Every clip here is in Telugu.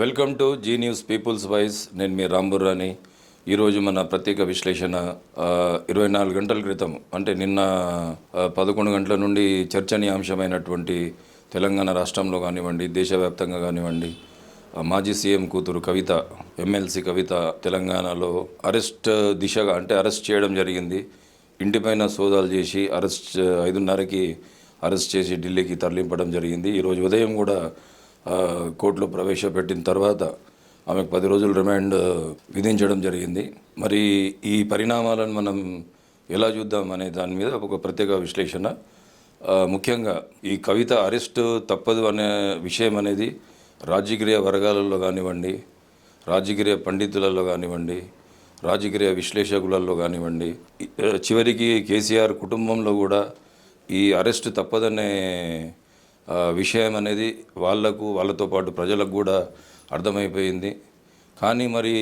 Welcome to Zee News People's Voice నేను మీ రాంబుర్రాని ఈరోజు మన ప్రత్యేక విశ్లేషణ ఇరవై నాలుగు గంటల క్రితం అంటే నిన్న పదకొండు గంటల నుండి చర్చనీయాంశమైనటువంటి తెలంగాణ రాష్ట్రంలో కానివ్వండి దేశవ్యాప్తంగా కానివ్వండి మాజీ సీఎం కూతురు కవిత ఎమ్మెల్సీ కవిత తెలంగాణలో అరెస్ట్ దిశగా అంటే అరెస్ట్ చేయడం జరిగింది. ఇంటిపైన సోదాలు చేసి అరెస్ట్ ఐదున్నరకి అరెస్ట్ చేసి ఢిల్లీకి తరలింపడం జరిగింది. ఈరోజు ఉదయం కూడా కోర్టులో ప్రవేశపెట్టిన తర్వాత ఆమెకు పది రోజులు రిమాండ్ విధించడం జరిగింది. మరి ఈ పరిణామాలను మనం ఎలా చూద్దాం అనే దాని మీద ఒక ప్రత్యేక విశ్లేషణ. ముఖ్యంగా ఈ కవిత అరెస్ట్ తప్పదు అనే విషయం అనేది రాజకీయ వర్గాలలో కానివ్వండి రాజకీయ పండితులలో కానివ్వండి రాజకీయ విశ్లేషకులలో కానివ్వండి చివరికి కేసీఆర్ కుటుంబంలో కూడా ఈ అరెస్ట్ తప్పదనే విషయం అనేది వాళ్ళకు వాళ్ళతో పాటు ప్రజలకు కూడా అర్థమైపోయింది. కానీ మరి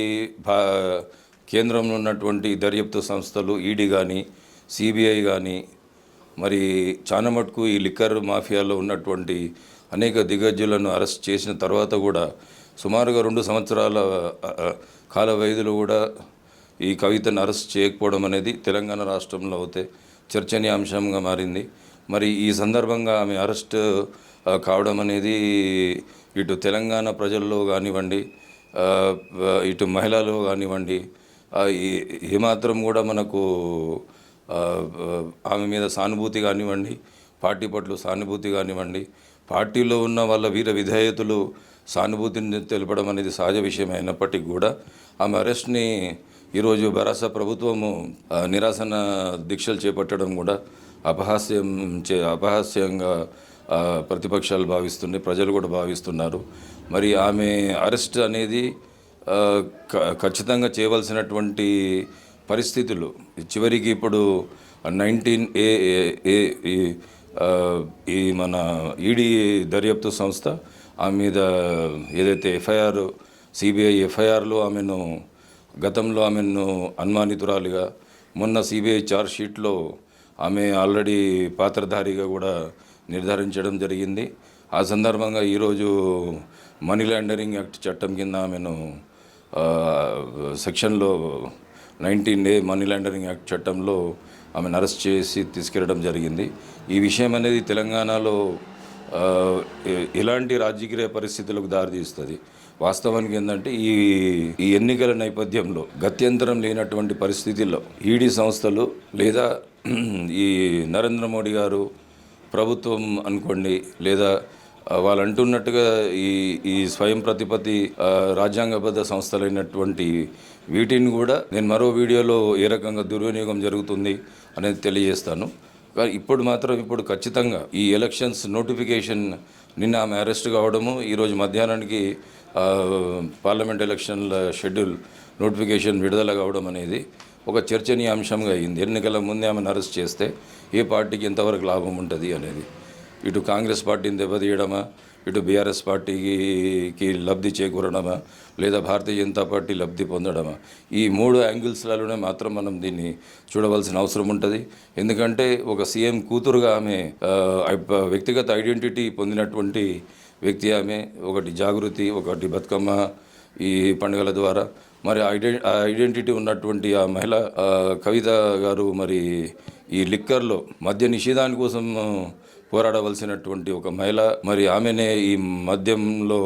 కేంద్రంలో ఉన్నటువంటి దర్యాప్తు సంస్థలు ఈడీ కానీ సిబిఐ కానీ మరి చాలా మటుకు ఈ లిక్కర్ మాఫియాలో ఉన్నటువంటి అనేక దిగ్గజులను అరెస్ట్ చేసిన తర్వాత కూడా సుమారుగా రెండు సంవత్సరాల కాల వ్యవధిలో కూడా ఈ కవితను అరెస్ట్ చేయకపోవడం అనేది తెలంగాణ రాష్ట్రంలో అయితే చర్చనీయాంశంగా మారింది. మరి ఈ సందర్భంగా ఆమె అరెస్ట్ కావడం అనేది ఇటు తెలంగాణ ప్రజల్లో కానివ్వండి ఇటు మహిళలు కానివ్వండి ఏమాత్రం కూడా మనకు ఆమె మీద సానుభూతి కానివ్వండి పార్టీ పట్ల సానుభూతి కానివ్వండి పార్టీలో ఉన్న వాళ్ళ వీర విధేయతలు సానుభూతిని తెలపడం అనేది సహజ విషయం అయినప్పటికీ కూడా ఆమె అరెస్ట్ని ఈరోజు భరాస ప్రభుత్వము నిరాసన దీక్షలు చేపట్టడం కూడా అపహాస్యం చే అపహాస్యంగా ప్రతిపక్షాలు భావిస్తున్నాయి ప్రజలు కూడా భావిస్తున్నారు. మరి ఆమె అరెస్ట్ అనేది ఖచ్చితంగా చేయవలసినటువంటి పరిస్థితులు. చివరికి ఇప్పుడు నైన్టీన్ ఏ ఏ- ఏ ఈ, ఈ మన ఈడీ దర్యాప్తు సంస్థ ఆమె మీద ఏదైతే ఎఫ్ఐఆర్ సిబిఐ ఎఫ్ఐఆర్లో ఆమెను గతంలో ఆమెను అనుమానితురాలిగా మొన్న సిబిఐ ఛార్జ్ షీట్లో ఆమె ఆల్రెడీ పాత్రధారిగా కూడా నిర్ధారించడం జరిగింది. ఆ సందర్భంగా ఈరోజు మనీ లాండరింగ్ యాక్ట్ చట్టం కింద ఆమెను సెక్షన్లో nineteen day money laundering act చట్టంలో ఆమెను అరెస్ట్ చేసి తీసుకెళ్ళడం జరిగింది. ఈ విషయం అనేది తెలంగాణలో ఇలాంటి ఎలాంటి రాజకీయ పరిస్థితులకు దారితీస్తుంది వాస్తవానికి ఏంటంటే ఈ ఈ ఎన్నికల నేపథ్యంలో గత్యంతరం లేనటువంటి పరిస్థితుల్లో ఈడీ సంస్థలు లేదా ఈ నరేంద్ర మోడీ గారు ప్రభుత్వం అనుకోండి లేదా వాళ్ళు అంటున్నట్టుగా ఈ ఈ స్వయం ప్రతిపత్తి రాజ్యాంగబద్ధ సంస్థలైనటువంటి వీటిని కూడా నేను మరో వీడియోలో ఏ రకంగా దుర్వినియోగం జరుగుతుంది అనేది తెలియజేస్తాను. ఇప్పుడు మాత్రం ఇప్పుడు ఖచ్చితంగా ఈ ఎలక్షన్స్ నోటిఫికేషన్ నిన్న ఆమె అరెస్ట్ కావడము ఈరోజు మధ్యాహ్నానికి పార్లమెంట్ ఎలక్షన్ల షెడ్యూల్ నోటిఫికేషన్ విడుదల కావడం అనేది ఒక చర్చనీయాంశంగా అయింది. ఎన్నికల ముందే ఆమెను అరెస్ట్ చేస్తే ఏ పార్టీకి ఎంతవరకు లాభం ఉంటుంది అనేది. ఇటు కాంగ్రెస్ పార్టీని దెబ్బతీయడమా? ఇటు బీఆర్ఎస్ పార్టీకి లబ్ధి చేకూరడమా? లేదా భారతీయ జనతా పార్టీ లబ్ధి పొందడమా? ఈ మూడు యాంగిల్స్లలోనే మాత్రం మనం దీన్ని చూడవలసిన అవసరం ఉంటుంది. ఎందుకంటే ఒక సీఎం కూతురుగా ఆమె వ్యక్తిగత ఐడెంటిటీ పొందినటువంటి వ్యక్తి ఆమె. ఒకటి జాగృతి ఒకటి బతుకమ్మ ఈ పండుగల ద్వారా. మరి ఐడె ఐడెంటిటీ ఉన్నటువంటి ఆ మహిళ కవిత గారు మరి ఈ లిక్కర్లో మద్య నిషేధాని కోసం పోరాడవలసినటువంటి ఒక మహిళ మరి ఆమెనే ఈ మద్యంలో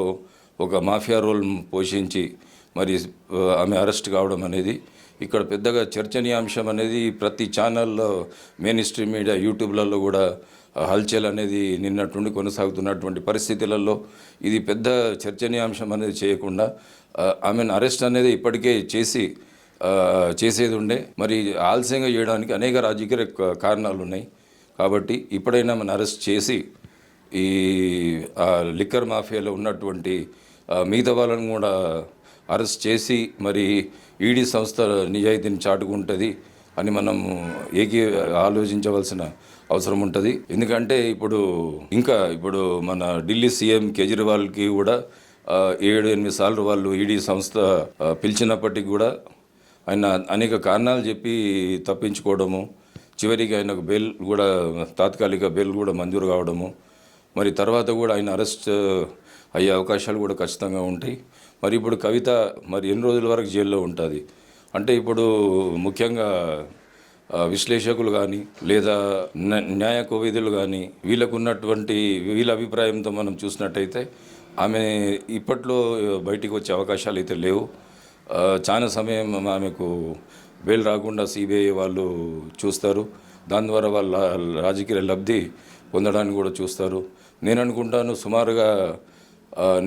ఒక మాఫియా రోల్ పోషించి మరి ఆమె అరెస్ట్ కావడం అనేది ఇక్కడ పెద్దగా చర్చనీయాంశం అనేది ప్రతి ఛానల్లో మెయిన్ స్ట్రీమ్ మీడియా యూట్యూబ్లలో కూడా హల్చల్ అనేది నిన్నటుండి కొనసాగుతున్నటువంటి పరిస్థితులలో ఇది పెద్ద చర్చనీయాంశం అనేది చేయకుండా ఆమెను అరెస్ట్ అనేది ఇప్పటికే చేసి చేసేది ఉండే. మరి ఆలస్యంగా చేయడానికి అనేక రాజకీయ కారణాలు ఉన్నాయి. కాబట్టి ఇప్పుడైనా మనం అరెస్ట్ చేసి ఈ లిక్కర్ మాఫియాలో ఉన్నటువంటి మిగతా వాళ్ళని కూడా అరెస్ట్ చేసి మరి ఈడీ సంస్థ నిజాయితీని చాటుకుంటుంది అని మనం ఏకీ ఆలోచించవలసిన అవసరం ఉంటుంది. ఎందుకంటే ఇప్పుడు ఇంకా ఇప్పుడు మన ఢిల్లీ సీఎం కేజ్రీవాల్కి కూడా ఏడు ఎనిమిది సార్లు వాళ్ళు ఈడీ సంస్థ పిలిచినప్పటికి పిలిచినప్పటికీ కూడా ఆయన అనేక కారణాలు చెప్పి తప్పించుకోవడము చివరికి ఆయనకు బెయిల్ కూడా తాత్కాలిక బెయిల్ కూడా మంజూరు కావడము మరి తర్వాత కూడా ఆయన అరెస్ట్ అయ్యే అవకాశాలు కూడా ఖచ్చితంగా ఉంటాయి. మరి ఇప్పుడు కవిత మరి ఎన్ని రోజుల వరకు జైల్లో ఉంటుంది? అంటే ఇప్పుడు ముఖ్యంగా విశ్లేషకులు కానీ లేదా న్యా- న్యాయ కోవిదులు కానీ వీళ్ళకున్నటువంటి వీళ్ళ అభిప్రాయంతో మనం చూసినట్టయితే ఆమె ఇప్పట్లో బయటికి వచ్చే అవకాశాలు అయితే లేవు. చాలా సమయం ఆమెకు బెయిల్ రాకుండా సిబిఐ వాళ్ళు చూస్తారు. దాని ద్వారా వాళ్ళ రాజకీయ లబ్ధి పొందడానికి కూడా చూస్తారు. నేను అనుకుంటాను సుమారుగా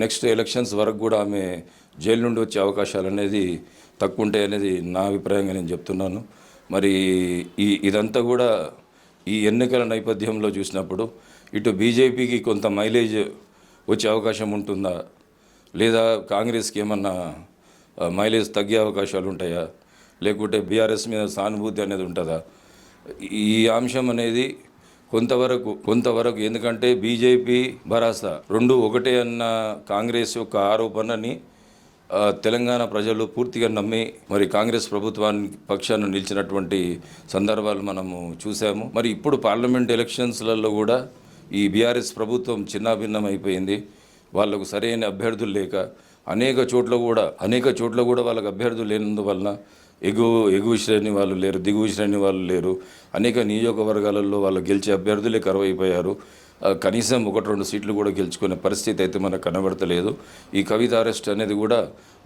నెక్స్ట్ ఎలక్షన్స్ వరకు కూడా ఆమె జైలు నుండి వచ్చే అవకాశాలు అనేది తక్కువ ఉంటాయి అనేది నా అభిప్రాయంగా నేను చెప్తున్నాను. మరి ఈ ఇదంతా కూడా ఈ ఎన్నికల నేపథ్యంలో చూసినప్పుడు ఇటు బీజేపీకి కొంత మైలేజ్ వచ్చే అవకాశం ఉంటుందా? లేదా కాంగ్రెస్కి ఏమన్నా మైలేజ్ తగ్గే అవకాశాలు ఉంటాయా? లేకుంటే బీఆర్ఎస్ మీద సానుభూతి అనేది ఉంటుందా? ఈ అంశం అనేది కొంతవరకు కొంతవరకు ఎందుకంటే బీజేపీ భరాసా రెండు ఒకటే అన్న కాంగ్రెస్ యొక్క ఆరోపణని తెలంగాణ ప్రజలు పూర్తిగా నమ్మి మరి కాంగ్రెస్ ప్రభుత్వానికి పక్షాన్ని నిలిచినటువంటి సందర్భాలు మనము చూసాము. మరి ఇప్పుడు పార్లమెంట్ ఎలక్షన్స్లలో కూడా ఈ బీఆర్ఎస్ ప్రభుత్వం చిన్నాభిన్నం అయిపోయింది వాళ్ళకు సరైన అభ్యర్థులు లేక అనేక చోట్ల కూడా అనేక చోట్ల కూడా వాళ్ళకి అభ్యర్థులు లేనందువలన ఎగువ ఎగువ శ్రేణి వాళ్ళు లేరు దిగువ శ్రేణి వాళ్ళు లేరు. అనేక నియోజకవర్గాలలో వాళ్ళు గెలిచే అభ్యర్థులే కరువైపోయారు. కనీసం ఒకటి రెండు సీట్లు కూడా గెలుచుకునే పరిస్థితి అయితే మనకు కనబడతలేదు. ఈ కవిత అరెస్ట్ అనేది కూడా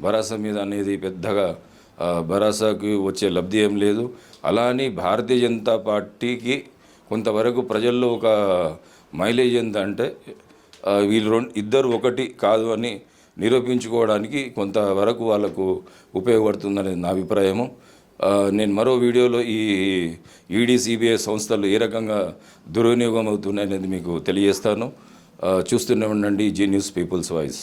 భరాసా మీద అనేది పెద్దగా భరాసాకి వచ్చే లబ్ధి ఏం లేదు. అలా అని భారతీయ జనతా పార్టీకి కొంతవరకు ప్రజల్లో ఒక మైలేజ్ ఎంత అంటే వీళ్ళు రెండు ఇద్దరు ఒకటి కాదు అని నిరూపించుకోవడానికి కొంతవరకు వాళ్ళకు ఉపయోగపడుతుందనేది నా అభిప్రాయము. నేను మరో వీడియోలో ఈ ఈడీ సిబిఐ సంస్థలు ఏ రకంగా దుర్వినియోగం అవుతున్నాయనేది మీకు తెలియజేస్తాను. చూస్తూనే ఉండండి జీ న్యూస్ పీపుల్స్ వాయిస్.